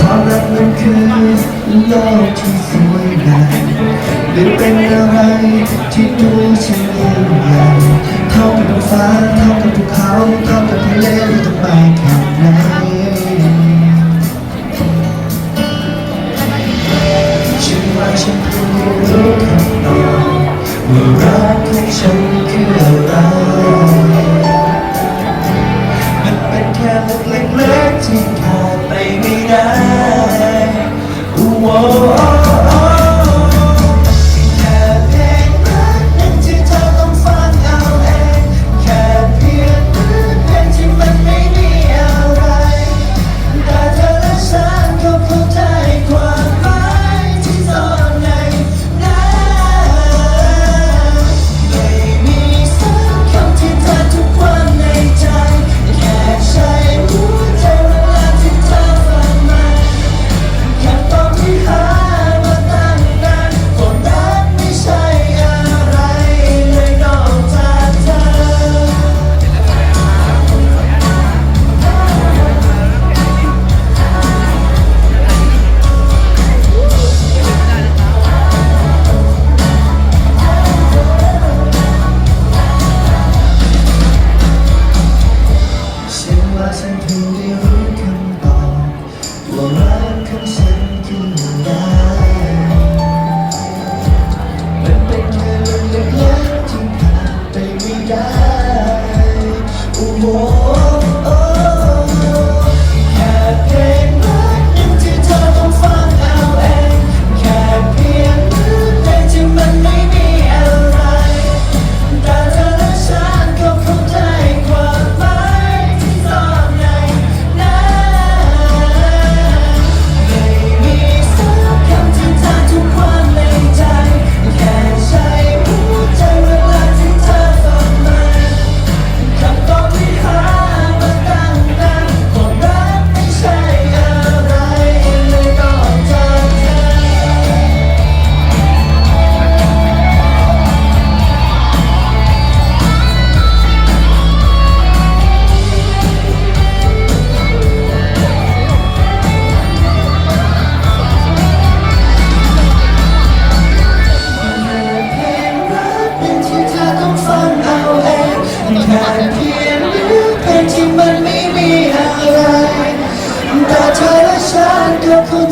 ความรักมันคือโลกที่สวยงามหรืเป็นอะไรที่ดูฉันยิ่งใหญ่เท่ากับฟ้าเท่ากับภูเขาเท่ากับทะเลที่ต้องไปแข่ง ว่าฉันคงไรู้คำตอบว่ารักของฉันคืออะไร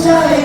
চাই